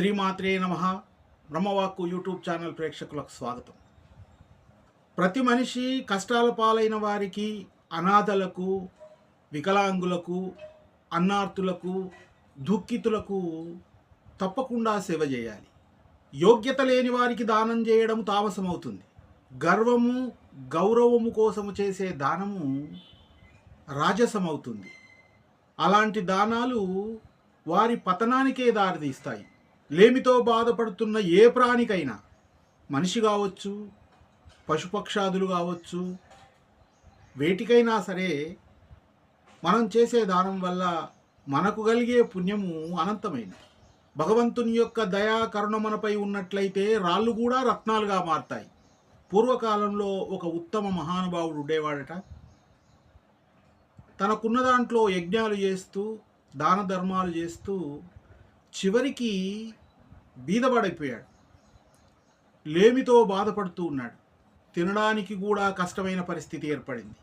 శ్రీమాత్రే నమ. బ్రహ్మవాక్కు YouTube channel ప్రేక్షకులకు స్వాగతం. ప్రతి మనిషి కష్టాల పాలైన వారికి అనాథలకు వికలాంగులకు అన్నార్థులకు దుఃఖితులకు తప్పకుండా సేవ చేయాలి. యోగ్యత లేని వారికి దానం చేయడం తామసమవుతుంది. గర్వము గౌరవము కోసము చేసే దానము రాజసమవుతుంది. అలాంటి దానాలు వారి పతనానికే దారితీస్తాయి. లేమితో బాధపడుతున్న ఏ ప్రాణికైనా మనిషి కావచ్చు పశుపక్షాదులు కావచ్చు వేటికైనా సరే మనం చేసే దానం వల్ల మనకు కలిగే పుణ్యము అనంతమైనది. భగవంతుని యొక్క దయా కరుణ మనపై ఉన్నట్లయితే రాళ్ళు కూడా రత్నాలుగా మారతాయి. పూర్వకాలంలో ఒక ఉత్తమ మహానుభావుడు ఉండేవాడట. తనకున్న దాంట్లో యజ్ఞాలు చేస్తూ దాన ధర్మాలు చేస్తూ చివరికి బీదపడైపోయాడు లేమితో బాధపడుతూ ఉన్నాడు. తినడానికి కూడా కష్టమైన పరిస్థితి ఏర్పడింది.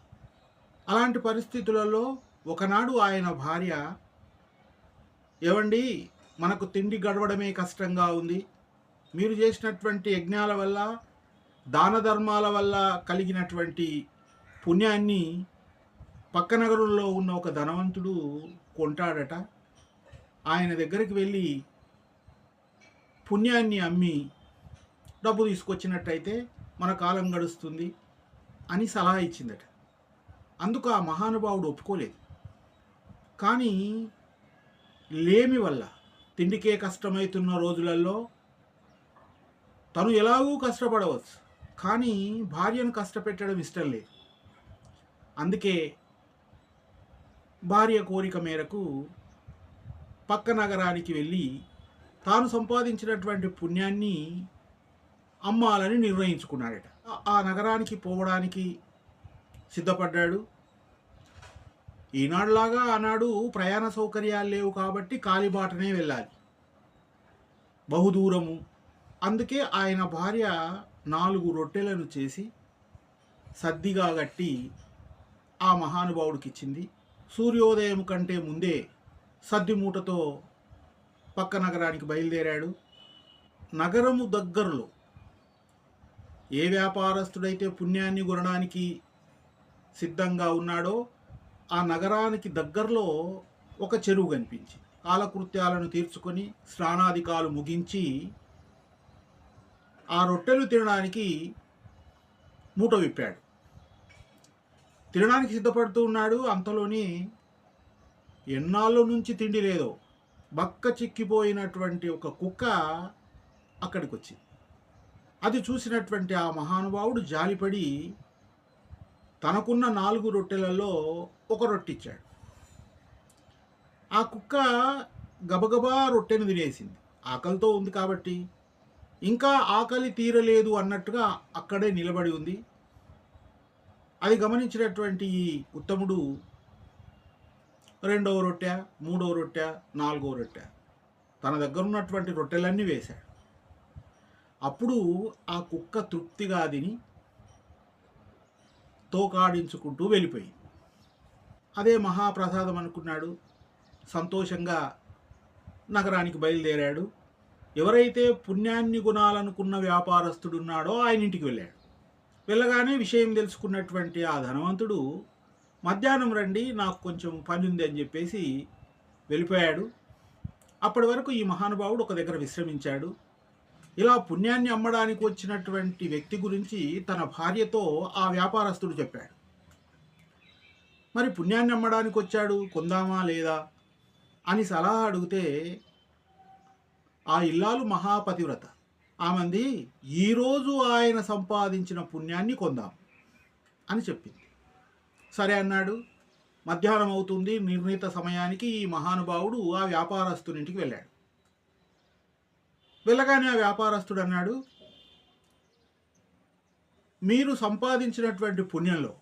అలాంటి పరిస్థితులలో ఒకనాడు ఆయన భార్య ఏవండి మనకు తిండి గడవడమే కష్టంగా ఉంది. మీరు చేసినటువంటి యజ్ఞాల వల్ల దాన ధర్మాల వల్ల కలిగినటువంటి పుణ్యాన్ని పక్క నగరంలో ఉన్న ఒక ధనవంతుడు కొంటాడట. ఆయన దగ్గరికి వెళ్ళి పుణ్యాన్ని అమ్మి డబ్బు తీసుకొచ్చినట్టయితే మన కాలం గడుస్తుంది అని సలహా ఇచ్చిందట. అందుకు ఆ మహానుభావుడు ఒప్పుకోలేదు. కానీ లేమి వల్ల తిండికే కష్టమవుతున్న రోజులలో తను ఎలాగూ కష్టపడవచ్చు. కానీ భార్యను కష్టపెట్టడం ఇష్టం లేదు. అందుకే భార్య కోరిక మేరకు పక్క నగరానికి వెళ్ళి తాను సంపాదించినటువంటి పుణ్యాన్ని అమ్మాలని నిర్ణయించుకున్నాడట. ఆ- నగరానికి పోవడానికి సిద్ధపడ్డాడు. ఈనాడులాగా ఆనాడు ప్రయాణ సౌకర్యాలు లేవు కాబట్టి కాలిబాటనే వెళ్ళాలి. బహుదూరము. అందుకే ఆయన భార్య నాలుగు రొట్టెలను చేసి సద్దిగా గట్టి ఆ మహానుభావుడికి ఇచ్చింది సూర్యోదయం కంటే ముందే సద్ది మూటతో పక్క నగరానికి బయలుదేరాడు. నగరము దగ్గరలో ఏ వ్యాపారస్తుడైతే పుణ్యాన్ని కొనడానికి సిద్ధంగా ఉన్నాడో ఆ నగరానికి దగ్గరలో ఒక చెరువు కనిపించింది. కాలకృత్యాలను తీర్చుకొని స్నానాధికాలు ముగించి ఆ రొట్టెలు తినడానికి మూట విప్పాడు. తినడానికి సిద్ధపడుతూ ఉన్నాడు. అంతలోని ఎన్నాళ్ళ నుంచి తిండి లేదో. బక్క చిక్కిపోయినటువంటి ఒక కుక్క అక్కడికి వచ్చింది అది చూసినటువంటి ఆ మహానుభావుడు జాలిపడి తనకున్న నాలుగు రొట్టెలలో ఒక రొట్టిచ్చాడు ఆ కుక్క గబగబా రొట్టెను తినేసింది. ఆకలితో ఉంది కాబట్టి. ఇంకా ఆకలి తీరలేదు అన్నట్టుగా అక్కడే నిలబడి ఉంది. అది గమనించినటువంటి ఈ ఉత్తముడు రెండవ రొట్టె మూడవ రొట్టె నాలుగవ రొట్టె. తన దగ్గర ఉన్నటువంటి రొట్టెలన్నీ వేశాడు. అప్పుడు ఆ కుక్క తృప్తిగా తిని తోకాడించుకుంటూ వెళ్ళిపోయింది. అదే మహాప్రసాదం అనుకున్నాడు. సంతోషంగా నగరానికి బయలుదేరాడు. ఎవరైతే పుణ్యాన్ని గుణాలనుకున్న వ్యాపారస్తుడున్నాడో ఆయన ఇంటికి వెళ్ళాడు. వెళ్ళగానే విషయం తెలుసుకున్నటువంటి ఆ ధనవంతుడు మధ్యాహ్నం రండి నాకు కొంచెం పని ఉంది అని చెప్పేసి వెళ్ళిపోయాడు. అప్పటి వరకు ఈ మహానుభావుడు ఒక దగ్గర విశ్రమించాడు. ఇలా పుణ్యాన్ని అమ్మడానికి వచ్చినటువంటి వ్యక్తి గురించి తన భార్యతో ఆ వ్యాపారస్తుడు చెప్పాడు. మరి పుణ్యాన్ని అమ్మడానికి వచ్చాడు కొందామా లేదా? అని సలహా అడిగితే ఆ ఇల్లాలు మహాపతివ్రత. ఆమంది ఈరోజు ఆయన సంపాదించిన పుణ్యాన్ని కొందాం అని చెప్పింది. సరే అన్నాడు. మధ్యాహ్నం అవుతుంది నిర్ణీత సమయానికి ఈ మహానుభావుడు ఆ వ్యాపారస్తునింటికి వెళ్ళాడు. వెళ్ళగానే ఆ వ్యాపారస్తుడు అన్నాడు మీరు సంపాదించినటువంటి పుణ్యంలో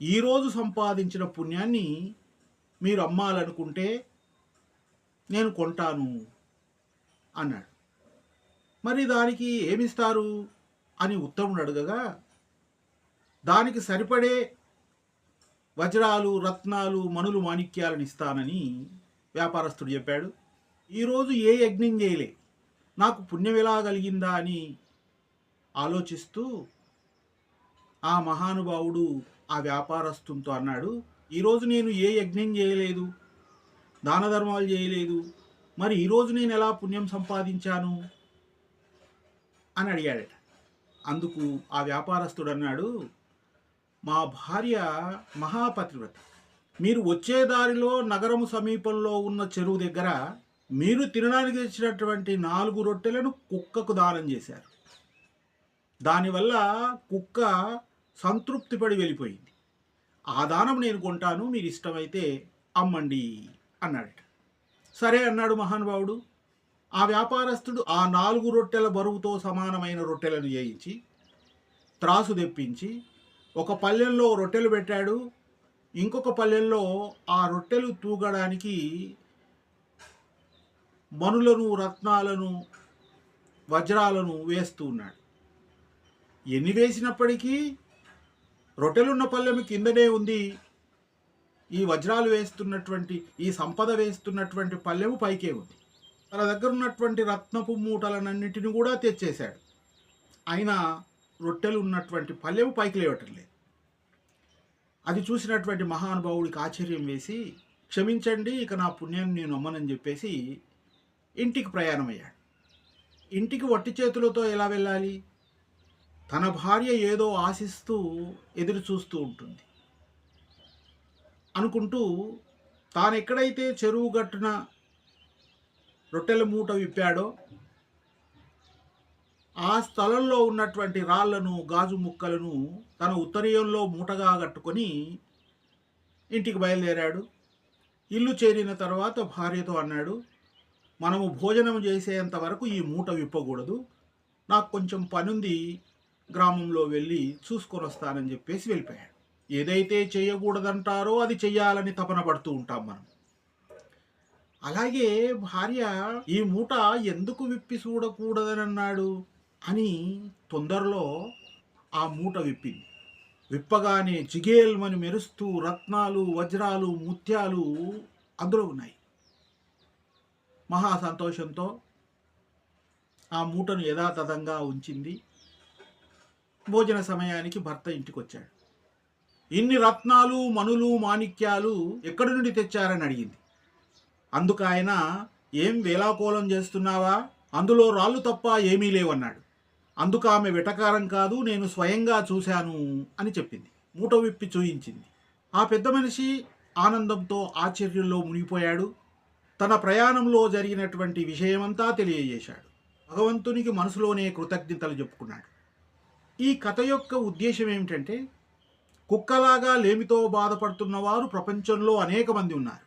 ఈరోజు సంపాదించిన పుణ్యాన్ని మీరు అమ్మాలనుకుంటే నేను కొంటాను అన్నాడు. మరి దానికి ఏమిస్తారు అని ఉత్తముడు అడగగా దానికి సరిపడే వజ్రాలు రత్నాలు మణులు మాణిక్యాలను ఇస్తానని వ్యాపారస్తుడు చెప్పాడు. ఈరోజు ఏ యజ్ఞం చేయలే? నాకు పుణ్యం ఎలా కలిగిందా అని ఆలోచిస్తూ ఆ మహానుభావుడు ఆ వ్యాపారస్తునితో అన్నాడు ఈరోజు నేను ఏ యజ్ఞం చేయలేదు? దాన ధర్మాలు చేయలేదు. మరి ఈరోజు నేను ఎలా పుణ్యం సంపాదించాను? అని అడిగాడట. అందుకు ఆ వ్యాపారస్తుడు అన్నాడు మా భార్య మహాపతివ్రత. మీరు వచ్చే దారిలో నగరము సమీపంలో ఉన్న చెరువు దగ్గర మీరు తినడానికి తెచ్చినటువంటి నాలుగు రొట్టెలను కుక్కకు దానం చేశారు. దానివల్ల కుక్క సంతృప్తి పడి వెళ్ళిపోయింది. ఆ దానం నేను కొంటాను మీరు ఇష్టమైతే అమ్మండి అన్నాడట. సరే అన్నాడు మహానుభావుడు. ఆ వ్యాపారస్తుడు ఆ నాలుగు రొట్టెల బరువుతో సమానమైన రొట్టెలను చేయించి త్రాసు తెప్పించి ఒక పల్లెల్లో రొట్టెలు పెట్టాడు ఇంకొక పల్లెల్లో ఆ రొట్టెలు తూగడానికి మనులను రత్నాలను వజ్రాలను వేస్తూ ఉన్నాడు. ఎన్ని వేసినప్పటికీ రొట్టెలున్న పల్లెము కిందనే ఉంది. ఈ వజ్రాలు వేస్తున్నటువంటి ఈ సంపద వేస్తున్నటువంటి పల్లెము పైకే ఉంది. తన దగ్గర ఉన్నటువంటి రత్నపు మూటలనన్నిటిని కూడా తెచ్చేశాడు. అయినా రొట్టెలు ఉన్నటువంటి పల్లెవు పైకి లేవటం లేదు. అది చూసినటువంటి మహానుభావుడికి ఆశ్చర్యం వేసి క్షమించండి ఇక నా పుణ్యాన్ని నేను నమ్మనని చెప్పేసి ఇంటికి ప్రయాణమయ్యాడు. ఇంటికి వట్టి చేతులతో ఎలా వెళ్ళాలి? తన భార్య ఏదో ఆశిస్తూ ఎదురు చూస్తూ ఉంటుంది. అనుకుంటూ తాను ఎక్కడైతే చెరువు గట్టున రొట్టెల మూట విప్పాడో ఆ స్థలంలో ఉన్నటువంటి రాళ్ళను గాజు ముక్కలను తన ఉత్తరీయంలో మూటగా కట్టుకొని ఇంటికి బయలుదేరాడు. ఇల్లు చేరిన తర్వాత భార్యతో అన్నాడు మనము భోజనం చేసేంత వరకు ఈ మూట విప్పకూడదు. నాకు కొంచెం పనుంది గ్రామంలో వెళ్ళి చూసుకొని వస్తానని చెప్పేసి వెళ్ళిపోయాడు. ఏదైతే చేయకూడదంటారో అది చెయ్యాలని తపన పడుతూ ఉంటాం మనం. అలాగే భార్య ఈ మూట ఎందుకు విప్పి చూడకూడదని అన్నాడు అని తొందరలో ఆ మూట విప్పింది. విప్పగానే జిగేల్మని మెరుస్తూ రత్నాలు వజ్రాలు ముత్యాలు అందులో ఉన్నాయి. మహా సంతోషంతో ఆ మూటను యథాతథంగా ఉంచింది. భోజన సమయానికి భర్త ఇంటికి వచ్చాడు ఇన్ని రత్నాలు మనులు మాణిక్యాలు ఎక్కడి నుండి తెచ్చారని అడిగింది. అందుకు ఆయన ఏం వేలాకోలం చేస్తున్నావా? అందులో రాళ్ళు తప్ప ఏమీ లేవన్నాడు. అందుకు ఆమె వెటకారం కాదు నేను స్వయంగా చూశాను అని చెప్పింది. మూట విప్పి చూయించింది. ఆ పెద్ద మనిషి ఆనందంతో ఆశ్చర్యంలో మునిగిపోయాడు. తన ప్రయాణంలో జరిగినటువంటి విషయమంతా తెలియజేశాడు. భగవంతునికి మనసులోనే కృతజ్ఞతలు చెప్పుకున్నాడు. ఈ కథ యొక్క ఉద్దేశం ఏమిటంటే కుక్కలాగా లేమితో బాధపడుతున్న వారు ప్రపంచంలో అనేక మంది ఉన్నారు.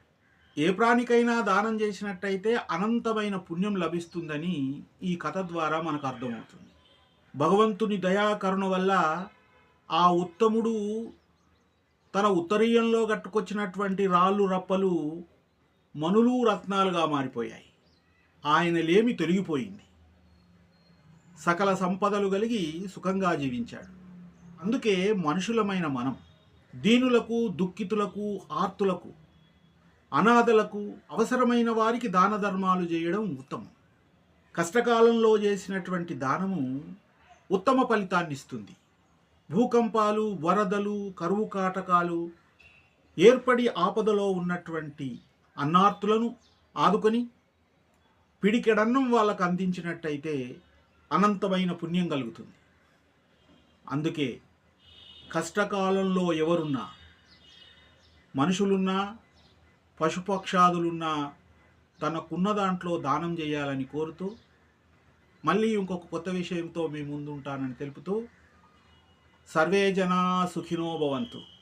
ఏ ప్రాణికైనా దానం చేసినట్టయితే అనంతమైన పుణ్యం లభిస్తుందని ఈ కథ ద్వారా మనకు అర్థమవుతుంది. భగవంతుని దయాకరుణ వల్ల ఆ ఉత్తముడు తన ఉత్తరీయంలో కట్టుకొచ్చినటువంటి రాళ్ళు రప్పలు మనులు రత్నాలుగా మారిపోయాయి. ఆయన లేమి తొలగిపోయింది. సకల సంపదలు కలిగి సుఖంగా జీవించాడు. అందుకే మనుషులమైన మనం దీనులకు దుఃఖితులకు ఆర్తులకు అనాథలకు అవసరమైన వారికి దాన ధర్మాలు చేయడం ఉత్తమం. కష్టకాలంలో చేసినటువంటి దానము ఉత్తమ ఫలితాన్ని ఇస్తుంది భూకంపాలు వరదలు కరువు కాటకాలు ఏర్పడి ఆపదలో ఉన్నటువంటి అన్నార్తులను ఆదుకొని పిడికెడన్నం వాళ్ళకు అందించినట్టయితే అనంతమైన పుణ్యం కలుగుతుంది. అందుకే కష్టకాలంలో ఎవరున్నా మనుషులున్నా పశుపక్షాదులున్నా తనకున్న దాంట్లో దానం చేయాలని కోరుతూ మళ్ళీ ఇంకొక కొత్త విషయంతో మీ ముందు ఉంటానని తెలుపుతూ సర్వే జనా సుఖినో భవంతు.